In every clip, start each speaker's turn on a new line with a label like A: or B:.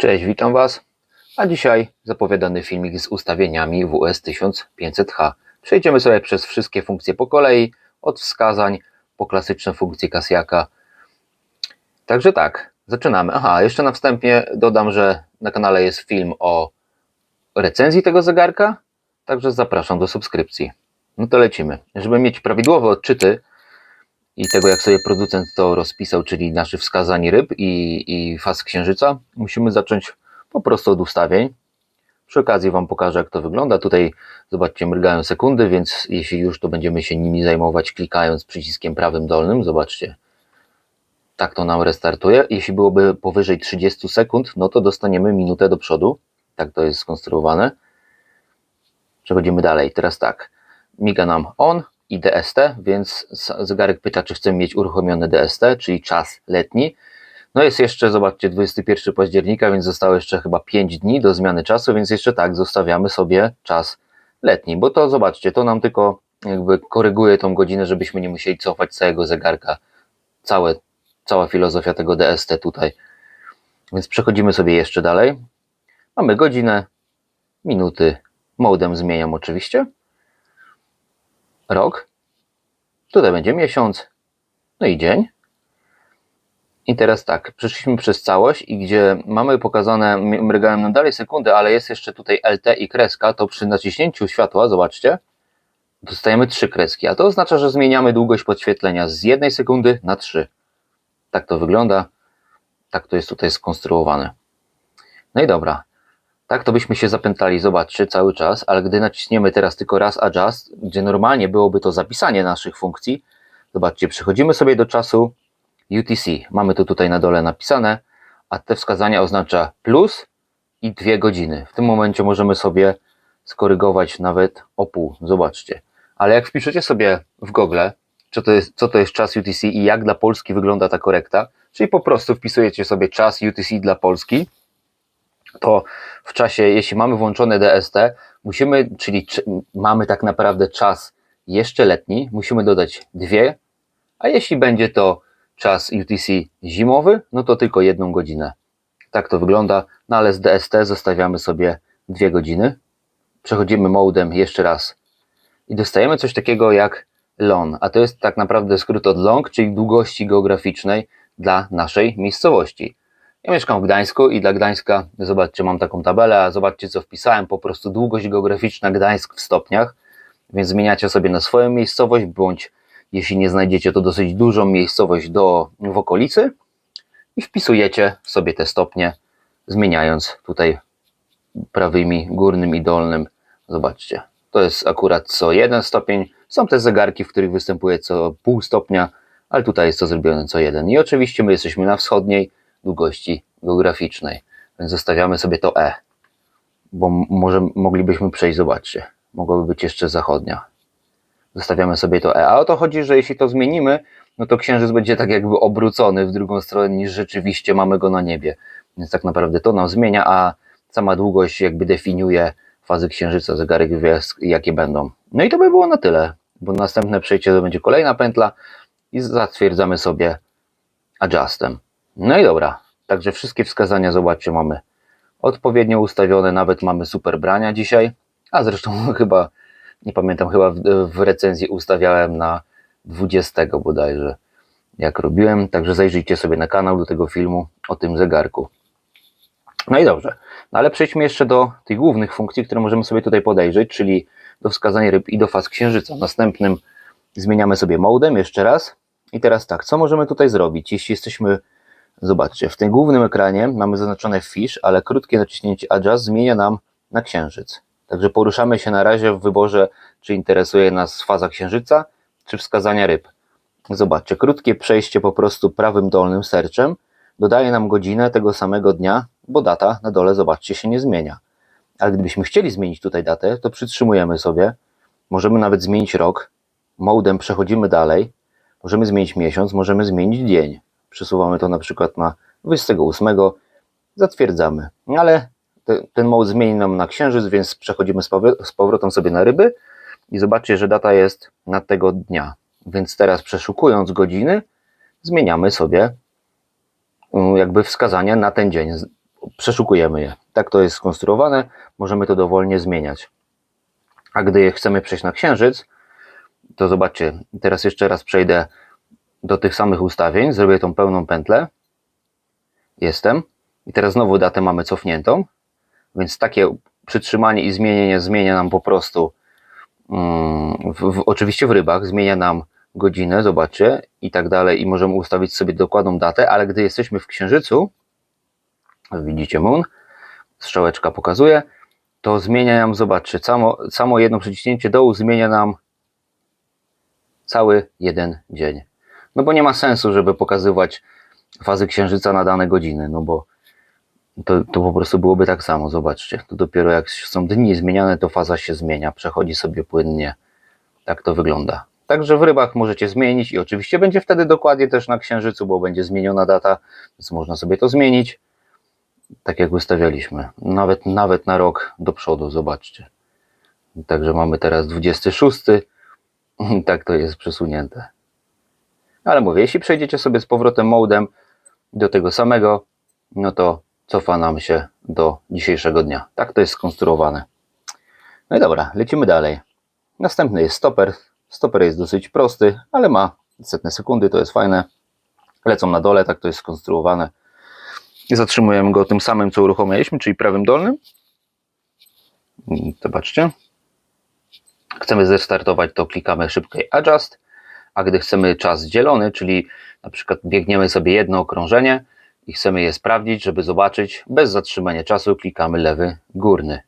A: Cześć, witam Was. A dzisiaj zapowiadany filmik z ustawieniami WS 1500H. Przejdziemy sobie przez wszystkie funkcje po kolei, od wskazań po klasyczne funkcje Kasiaka. Także tak, zaczynamy. Aha, jeszcze na wstępie dodam, że na kanale jest film o recenzji tego zegarka, także zapraszam do subskrypcji. No to lecimy. Żeby mieć prawidłowe odczyty i tego, jak sobie producent to rozpisał, czyli naszych wskazań ryb i, i faz księżyca, musimy zacząć po prostu od ustawień. Przy okazji Wam pokażę, jak to wygląda. Tutaj zobaczcie, mrygają sekundy, więc jeśli już, to będziemy się nimi zajmować klikając przyciskiem prawym dolnym. Zobaczcie, tak to nam restartuje. Jeśli byłoby powyżej 30 sekund, no to dostaniemy minutę do przodu. Tak to jest skonstruowane. Przechodzimy dalej. Teraz tak, miga nam on i DST, więc zegarek pyta, czy chcemy mieć uruchomiony DST, czyli czas letni. No jest jeszcze, zobaczcie, 21 października, więc zostało jeszcze chyba 5 dni do zmiany czasu, więc jeszcze tak, zostawiamy sobie czas letni, bo to zobaczcie, to nam tylko jakby koryguje tą godzinę, żebyśmy nie musieli cofać całego zegarka. Całe, cała filozofia tego DST tutaj. Więc przechodzimy sobie jeszcze dalej. Mamy godzinę, minuty, modem zmieniam oczywiście. Rok. Tutaj będzie miesiąc, no i dzień. I teraz tak, przeszliśmy przez całość i gdzie mamy pokazane, mrygają nam dalej sekundy, ale jest jeszcze tutaj LT i kreska, to przy naciśnięciu światła, zobaczcie, dostajemy trzy kreski, a to oznacza, że zmieniamy długość podświetlenia z jednej sekundy na trzy. Tak to wygląda, tak to jest tutaj skonstruowane. No i dobra, tak to byśmy się zapętali, zobaczcie, cały czas, ale gdy naciśniemy teraz tylko raz adjust, gdzie normalnie byłoby to zapisanie naszych funkcji, zobaczcie, przechodzimy sobie do czasu UTC. Mamy to tutaj na dole napisane, a te wskazania oznacza plus i dwie godziny. W tym momencie możemy sobie skorygować nawet o pół. Zobaczcie. Ale jak wpiszecie sobie w Google, co to, jest, co to jest czas UTC i jak dla Polski wygląda ta korekta, czyli po prostu wpisujecie sobie czas UTC dla Polski, to w czasie, jeśli mamy włączone DST, musimy, czyli mamy tak naprawdę czas jeszcze letni, musimy dodać dwie, a jeśli będzie to czas UTC zimowy, no to tylko jedną godzinę. Tak to wygląda, no ale z DST zostawiamy sobie dwie godziny. Przechodzimy modem jeszcze raz i dostajemy coś takiego jak LON, a to jest tak naprawdę skrót od long, czyli długości geograficznej dla naszej miejscowości. Ja mieszkam w Gdańsku i dla Gdańska, zobaczcie, mam taką tabelę, a zobaczcie co wpisałem, po prostu długość geograficzna Gdańsk w stopniach, więc zmieniacie sobie na swoją miejscowość, bądź jeśli nie znajdziecie, to dosyć dużą miejscowość do, w okolicy i wpisujecie sobie te stopnie, zmieniając tutaj prawymi, górnym i dolnym. Zobaczcie, to jest akurat co jeden stopień. Są te zegarki, w których występuje co pół stopnia, ale tutaj jest to zrobione co jeden. I oczywiście my jesteśmy na wschodniej długości geograficznej, więc zostawiamy sobie to E, bo może moglibyśmy przejść, zobaczcie, mogłaby być jeszcze zachodnia zostawiamy sobie to E. A o to chodzi, że jeśli to zmienimy, no to księżyc będzie tak jakby obrócony w drugą stronę niż rzeczywiście mamy go na niebie. Więc tak naprawdę to nam zmienia, a sama długość jakby definiuje fazy księżyca, zegarek wie jakie będą. No i to by było na tyle, bo następne przejście to będzie kolejna pętla i zatwierdzamy sobie adjustem. No i dobra, także wszystkie wskazania zobaczcie mamy odpowiednio ustawione, nawet mamy super brania dzisiaj, a zresztą chyba nie pamiętam, chyba w, w recenzji ustawiałem na 20 bodajże, jak robiłem, także zajrzyjcie sobie na kanał do tego filmu o tym zegarku. No i dobrze, no ale przejdźmy jeszcze do tych głównych funkcji, które możemy sobie tutaj podejrzeć, czyli do wskazania ryb i do faz księżyca. Następnym zmieniamy sobie modem jeszcze raz. I teraz tak, co możemy tutaj zrobić? Jeśli jesteśmy, zobaczcie, w tym głównym ekranie mamy zaznaczone fish, ale krótkie naciśnięcie adjust zmienia nam na księżyc. Także poruszamy się na razie w wyborze, czy interesuje nas faza księżyca, czy wskazania ryb. Zobaczcie, krótkie przejście po prostu prawym dolnym serczem dodaje nam godzinę tego samego dnia, bo data na dole, zobaczcie, się nie zmienia. Ale gdybyśmy chcieli zmienić tutaj datę, to przytrzymujemy sobie, możemy nawet zmienić rok, modem przechodzimy dalej, możemy zmienić miesiąc, możemy zmienić dzień. Przesuwamy to na przykład na 28, zatwierdzamy. Ale ten mode zmieni nam na księżyc, więc przechodzimy z powrotem sobie na ryby i zobaczcie, że data jest na tego dnia. Więc teraz przeszukując godziny, zmieniamy sobie mm, jakby wskazania na ten dzień. przeszukujemy je. Tak to jest skonstruowane, możemy to dowolnie zmieniać. A gdy chcemy przejść na księżyc, to zobaczcie, teraz jeszcze raz przejdę do tych samych ustawień, zrobię tą pełną pętlę. Jestem. I teraz znowu datę mamy cofniętą, więc takie przytrzymanie i zmienienie zmienia nam po prostu, mm, w, w, oczywiście w rybach, zmienia nam godzinę, zobaczcie, i tak dalej, i możemy ustawić sobie dokładną datę, ale gdy jesteśmy w księżycu, widzicie moon, strzałeczka pokazuje, to zmienia nam, zobaczcie, samo, samo jedno przyciśnięcie dołu zmienia nam cały jeden dzień. No bo nie ma sensu, żeby pokazywać fazy księżyca na dane godziny, no bo to, to po prostu byłoby tak samo, zobaczcie. To dopiero jak są dni zmieniane, to faza się zmienia, przechodzi sobie płynnie. Tak to wygląda. Także w rybach możecie zmienić i oczywiście będzie wtedy dokładnie też na księżycu, bo będzie zmieniona data, więc można sobie to zmienić. Tak jak ustawialiśmy. Nawet, nawet na rok do przodu, zobaczcie. Także mamy teraz 26. Tak to jest przesunięte. Ale mówię, jeśli przejdziecie sobie z powrotem modem do tego samego, no to cofa nam się do dzisiejszego dnia. Tak to jest skonstruowane. No i dobra, lecimy dalej. Następny jest stoper. Stoper jest dosyć prosty, ale ma setne sekundy, to jest fajne. Lecą na dole, tak to jest skonstruowane. Zatrzymujemy go tym samym, co uruchomiliśmy, czyli prawym dolnym. Zobaczcie. Chcemy zestartować, to klikamy szybkiej Adjust, a gdy chcemy czas dzielony, czyli na przykład biegniemy sobie jedno okrążenie i chcemy je sprawdzić, żeby zobaczyć, bez zatrzymania czasu klikamy lewy górny.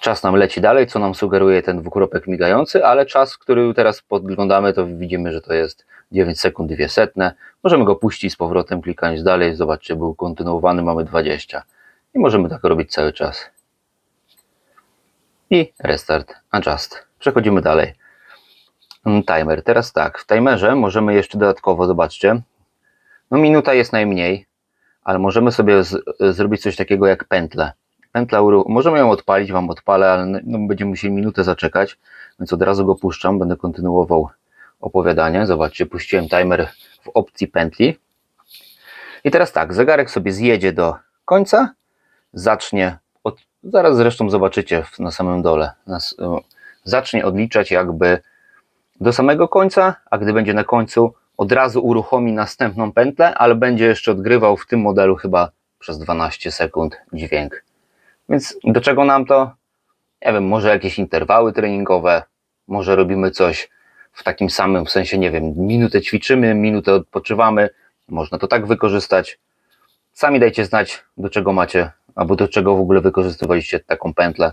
A: Czas nam leci dalej, co nam sugeruje ten dwukropek migający, ale czas, który teraz podglądamy, to widzimy, że to jest 9 sekund 2 setne. Możemy go puścić z powrotem, klikając dalej. Zobaczcie, był kontynuowany, mamy 20. I możemy tak robić cały czas. I restart, adjust. Przechodzimy dalej. Timer. Teraz tak, w timerze możemy jeszcze dodatkowo, zobaczcie, no minuta jest najmniej, ale możemy sobie z, zrobić coś takiego jak pętlę. Pętla, możemy ją odpalić, Wam odpalę, ale no, będziemy musieli minutę zaczekać, więc od razu go puszczam, będę kontynuował opowiadanie. Zobaczcie, puściłem timer w opcji pętli. I teraz tak, zegarek sobie zjedzie do końca, zacznie, od, zaraz zresztą zobaczycie na samym dole, zacznie odliczać jakby do samego końca, a gdy będzie na końcu, od razu uruchomi następną pętlę, ale będzie jeszcze odgrywał w tym modelu chyba przez 12 sekund dźwięk. Więc do czego nam to? Nie wiem, może jakieś interwały treningowe, może robimy coś w takim samym w sensie, nie wiem, minutę ćwiczymy, minutę odpoczywamy, można to tak wykorzystać. Sami dajcie znać, do czego macie, albo do czego w ogóle wykorzystywaliście taką pętlę.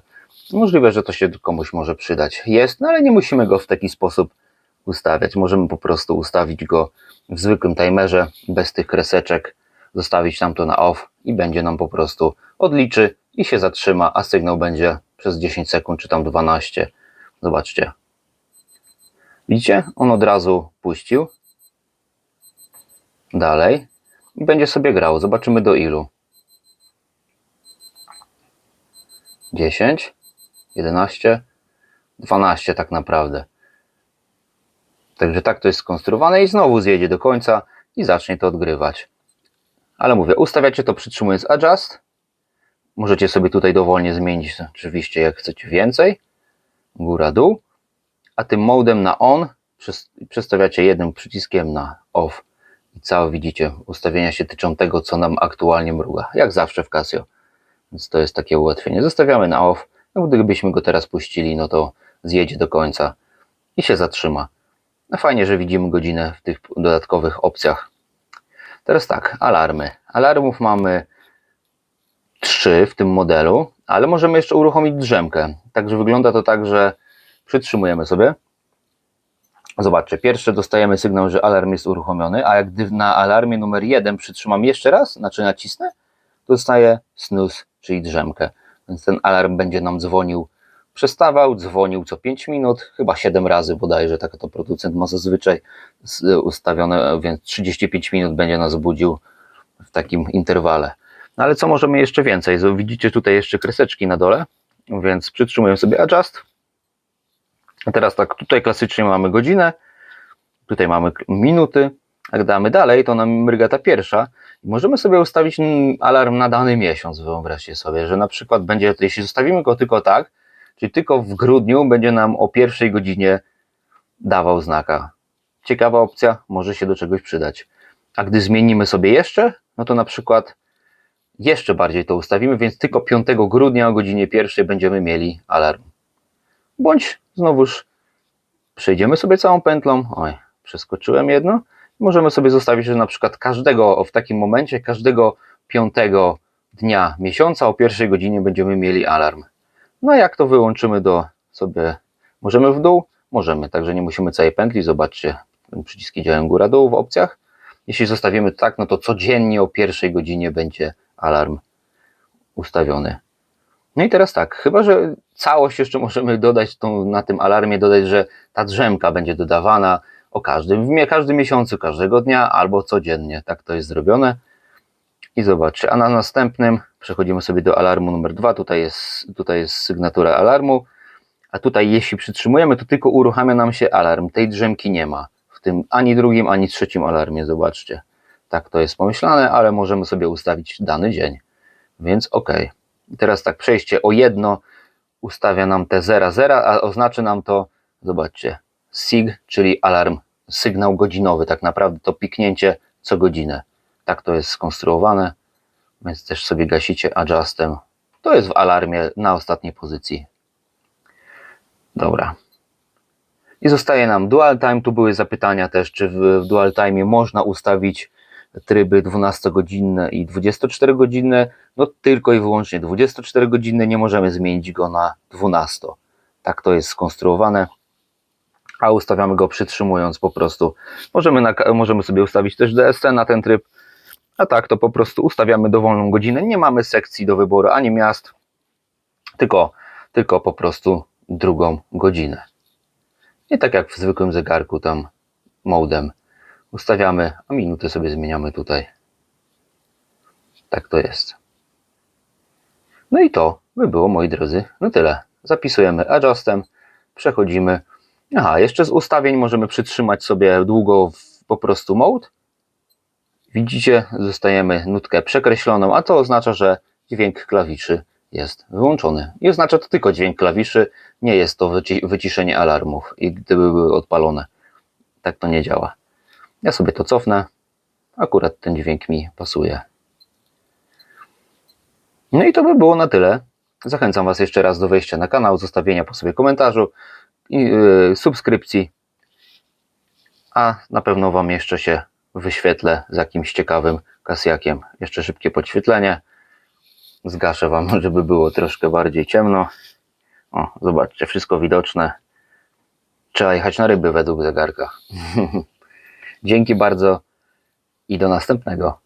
A: Możliwe, że to się komuś może przydać. Jest, no ale nie musimy go w taki sposób ustawiać. Możemy po prostu ustawić go w zwykłym timerze, bez tych kreseczek, zostawić tam to na off i będzie nam po prostu odliczy i się zatrzyma, a sygnał będzie przez 10 sekund czy tam 12. Zobaczcie. Widzicie? On od razu puścił. Dalej. I będzie sobie grał. Zobaczymy do ilu. 10, 11, 12 tak naprawdę. Także tak to jest skonstruowane i znowu zjedzie do końca i zacznie to odgrywać. Ale mówię, ustawiacie to przytrzymując adjust. Możecie sobie tutaj dowolnie zmienić oczywiście jak chcecie więcej. Góra, dół. A tym modem na on przestawiacie jednym przyciskiem na off. I całe widzicie, ustawienia się tyczą tego, co nam aktualnie mruga. Jak zawsze w Casio. Więc to jest takie ułatwienie. Zostawiamy na off. No, gdybyśmy go teraz puścili, no to zjedzie do końca i się zatrzyma. No fajnie, że widzimy godzinę w tych dodatkowych opcjach. Teraz tak, alarmy. Alarmów mamy trzy w tym modelu, ale możemy jeszcze uruchomić drzemkę. Także wygląda to tak, że przytrzymujemy sobie. Zobaczcie, pierwsze dostajemy sygnał, że alarm jest uruchomiony, a jak gdy na alarmie numer jeden przytrzymam jeszcze raz, znaczy nacisnę, dostaję snooze, czyli drzemkę. Więc ten alarm będzie nam dzwonił przestawał, dzwonił co 5 minut, chyba 7 razy bodajże, tak to producent ma zazwyczaj ustawione, więc 35 minut będzie nas budził w takim interwale. No ale co możemy jeszcze więcej? Widzicie tutaj jeszcze kreseczki na dole, więc przytrzymuję sobie adjust. A teraz tak, tutaj klasycznie mamy godzinę, tutaj mamy minuty, Jak damy dalej, to nam mryga ta pierwsza. Możemy sobie ustawić alarm na dany miesiąc. Wyobraźcie sobie, że na przykład będzie, jeśli zostawimy go tylko tak, czyli tylko w grudniu będzie nam o pierwszej godzinie dawał znaka. Ciekawa opcja, może się do czegoś przydać. A gdy zmienimy sobie jeszcze, no to na przykład jeszcze bardziej to ustawimy, więc tylko 5 grudnia o godzinie pierwszej będziemy mieli alarm. Bądź znowuż przejdziemy sobie całą pętlą. Oj, przeskoczyłem jedno. Możemy sobie zostawić, że na przykład każdego w takim momencie, każdego piątego dnia miesiąca o pierwszej godzinie będziemy mieli alarm. No jak to wyłączymy do sobie, możemy w dół? Możemy, także nie musimy całej pętli. Zobaczcie, przyciski działają góra-dół w opcjach. Jeśli zostawimy tak, no to codziennie o pierwszej godzinie będzie alarm ustawiony. No i teraz tak, chyba że całość jeszcze możemy dodać tą, na tym alarmie, dodać, że ta drzemka będzie dodawana o każdym, w każdym miesiącu, każdego dnia albo codziennie. Tak to jest zrobione. I zobaczcie, a na następnym przechodzimy sobie do alarmu numer dwa. Tutaj jest, tutaj jest sygnatura alarmu. A tutaj, jeśli przytrzymujemy, to tylko uruchamia nam się alarm. Tej drzemki nie ma w tym ani drugim, ani trzecim alarmie. Zobaczcie. Tak to jest pomyślane, ale możemy sobie ustawić dany dzień. Więc ok. Teraz tak, przejście o jedno ustawia nam te 00, a oznaczy nam to, zobaczcie, SIG, czyli alarm, sygnał godzinowy. Tak naprawdę to piknięcie co godzinę. Tak to jest skonstruowane. Więc też sobie gasicie adjustem. To jest w alarmie na ostatniej pozycji. Dobra. I zostaje nam dual time. Tu były zapytania też, czy w, dual time można ustawić tryby 12-godzinne i 24-godzinne. No tylko i wyłącznie 24-godzinne. Nie możemy zmienić go na 12. Tak to jest skonstruowane. A ustawiamy go przytrzymując po prostu. Możemy, na, możemy sobie ustawić też DST na ten tryb. A tak to po prostu ustawiamy dowolną godzinę. Nie mamy sekcji do wyboru ani miast, tylko, tylko po prostu drugą godzinę. I tak jak w zwykłym zegarku, tam modem ustawiamy, a minuty sobie zmieniamy tutaj. Tak to jest. No i to by było, moi drodzy, no tyle. Zapisujemy adjustem, przechodzimy. Aha, jeszcze z ustawień możemy przytrzymać sobie długo po prostu mode. Widzicie, dostajemy nutkę przekreśloną, a to oznacza, że dźwięk klawiszy jest wyłączony. I oznacza to tylko dźwięk klawiszy, nie jest to wyci- wyciszenie alarmów, i gdyby były odpalone. Tak to nie działa. Ja sobie to cofnę. Akurat ten dźwięk mi pasuje. No i to by było na tyle. Zachęcam Was jeszcze raz do wejścia na kanał, zostawienia po sobie komentarzu subskrypcji. A na pewno Wam jeszcze się wyświetlę z jakimś ciekawym kasjakiem. Jeszcze szybkie podświetlenie. Zgaszę Wam, żeby było troszkę bardziej ciemno. O, zobaczcie, wszystko widoczne. Trzeba jechać na ryby według zegarka. Dzięki bardzo i do następnego.